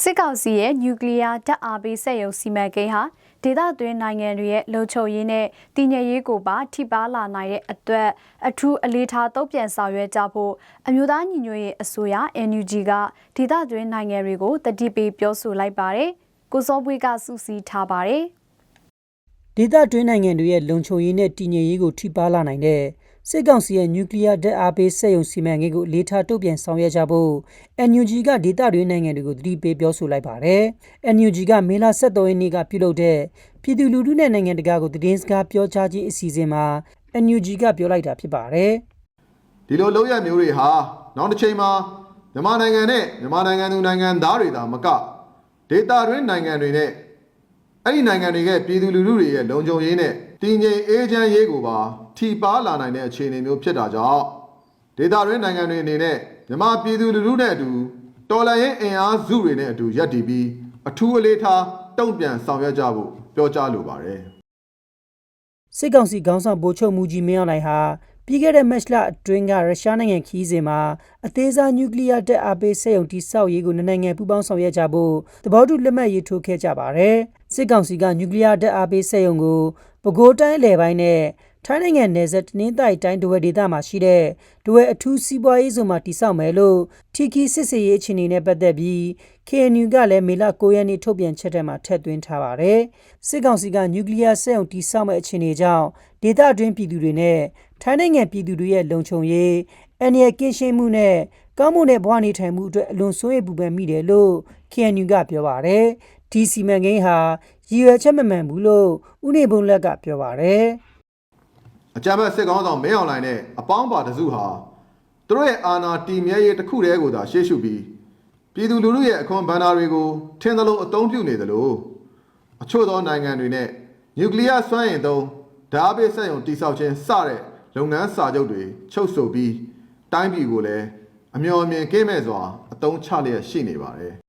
စစ်ကောင်စီရဲ့နျူကလ িয়ার ဓာတ်အားပေးစက်ရုံစီမံကိန်းဟာဒေသတွင်းနိုင်ငံတွေရဲ့လုံခြုံရေးနဲ့တည်ငြိမ်ရေးကိုပါထိပါလာနိုင်တဲ့အတွက်အထူးအလေးထားတုံ့ပြန်ဆောင်ရွက်ကြဖို့အမျိုးသားညီညွတ်ရေးအစိုးရ NUG ကဒေသတွင်းနိုင်ငံတွေကိုတတိပေးပြောဆိုလိုက်ပါတယ်။ကိုစောပွေးကစူးစီးထားပါတယ်။ဒေသတွင်းနိုင်ငံတွေရဲ့လုံခြုံရေးနဲ့တည်ငြိမ်ရေးကိုထိပါးလာနိုင်တဲ့ စစ်ကောင်စီရဲ့နျူကလ িয়ার ဓာတ်အားပေးစက်ရုံစီမံကိန်းကိုအလေးထားတုံ့ပြန်ဆောင်ရွက်ကြဖို့ NUG ကဒေသတွင်းနိုင်ငံတွေကိုသတိပေးပြောဆိုလိုက်ပါတယ်။ NUG ကမေလ23ရက်နေ့ကပြုလုပ်တဲ့ပြည်သူလူထုနဲ့နိုင်ငံတကာကိုသတင်းစကားပြောကြားခြင်းအစီအစဉ်မှာ NUG ကပြောလိုက်တာဖြစ်ပါတယ်။ဒီလိုလုပ်ရမျိုးတွေဟာနောက်တစ်ချိန်မှာမြန်မာနိုင်ငံနဲ့မြန်မာနိုင်ငံသူနိုင်ငံသားတွေသာမကဒေတာတွင်းနိုင်ငံတွေနဲ့အဲ့ဒီနိုင်ငံတွေကပြည်သူလူထုတွေရဲ့လုံခြုံရေးနဲ့ တည်ငြိမ်အေးချမ်းရေးကိုပါထိပါလာနိုင်တဲ့အခြေအနေမျိုးဖြစ်တာကြောင့်ဒေတာတွင်းနိုင်ငံတွေအနေနဲ့မြန်မာပြည်သူလူထုနဲ့အတူတော်လှန်ရေးအင်အားစုတွေနဲ့အတူရပ်တည်ပြီးအထူးအလေးထားတုံ့ပြန်ဆောင်ရွက်ကြဖို့ပြောကြားလိုပါတယ် စစ်ကောင်စီခေါင်းဆောင်ဗိုလ်ချုပ်မူကြီးမင်းအောင်လှိုင်ဟာပြီးခဲ့တဲ့မတ်လအတွင်းကရုရှားနိုင်ငံခီးစဉ်မှာအသေးစားနျူကလ িয়ারတပ်အားပေးစက်ရုံတိစောက်ရေးကိုနှစ်နိုင်ငံပူးပေါင်းဆောင်ရွက်ကြဖို့သဘောတူလက်မှတ်ရေးထိုးခဲ့ကြပါတယ်။စစ်ကောင်စီကနျူကလ িয়ারတပ်အားပေးစက်ရုံကို ပဲခူးတိုင်းအလယ်ပိုင်းနဲ့ထိုင်းနိုင်ငံနယ်စပ်တနင်္သာရီတိုင်းဒဝယ်ဒေသမှာရှိတဲ့ဒဝယ်အထူးစီးပွားရေးဇုံမှာတိစောက်မယ်လို့ထီခီစစ်စေးရေးအခြေအနေနဲ့ပတ်သက်ပြီး KNU ကလည်းမေလ9ရက်နေ့ထုတ်ပြန်ချက်ထဲမှာထည့်သွင်းထားပါတယ်။စစ်ကောင်စီကနျူကလ িয়ার စက်ရုံတိစောက်မဲ့အခြေအနေကြောင့်ဒေသတွင်းပြည်သူတွေနဲ့ထိုင်းနိုင်ငံပြည်သူတွေရဲ့လုံခြုံရေးအန္တရာယ်ကင်းရှင်းမှုနဲ့ကောင်းမွန်တဲ့ဘဝနေထိုင်မှုအတွက်အလွန်စိုးရိမ်ပူပန်မိတယ်လို့ KNU ကပြောပါတယ်။ ဒီစီမံကိန်းဟာရည်ရွယ်ချက်မမှန်ဘူးလို့ဥနေဘုံလက်ကပြောပါတယ်အကြမ်းဖက်စစ်ကောင်းဆောင်မင်းအောင်လှိုင်နဲ့အပေါင်းပါတစုဟာသူတို့ရဲ့အာဏာတည်မြဲရေးတစ်ခုတည်းကိုသာရှေ့ရှုပြီးပြည်သူလူထုရဲ့အခွန်ဘဏ္ဍာတွေကိုထင်သလိုအသုံးပြုနေသလိုအချို့သောနိုင်ငံတွေနဲ့နျူကလ িয়ার စွမ်းအင်သုံးဓာတ်ပေးစက်ရုံတိစောက်ခြင်းစတဲ့လုပ်ငန်းစာချုပ်တွေချုပ်ဆိုပြီးတိုင်းပြည်ကိုလည်းအမျှော်အမြင်ကင်းမဲ့စွာအသုံးချလျက်ရှိနေပါတယ်။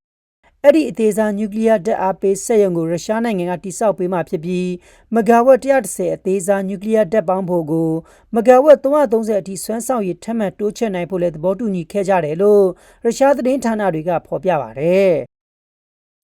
အဲ့ဒီအသေးစားနျူကလ িয়ারဓာတ်အားပေးစက်ရုံကိုရုရှားနိုင်ငံကတိစောက်ပေးမှဖြစ်ပြီးမဂါဝတ်130အသေးစားနျူကလ িয়ারဓာတ်ပေါင်းဖို့ကိုမဂါဝတ်330အထိစွမ်းဆောင်ရည်ထပ်မံတိုးချဲ့နိုင်ဖို့လည်းသဘောတူညီခဲ့ကြတယ်လို့ရုရှားသတင်းဌာနတွေကဖော်ပြပါတယ်။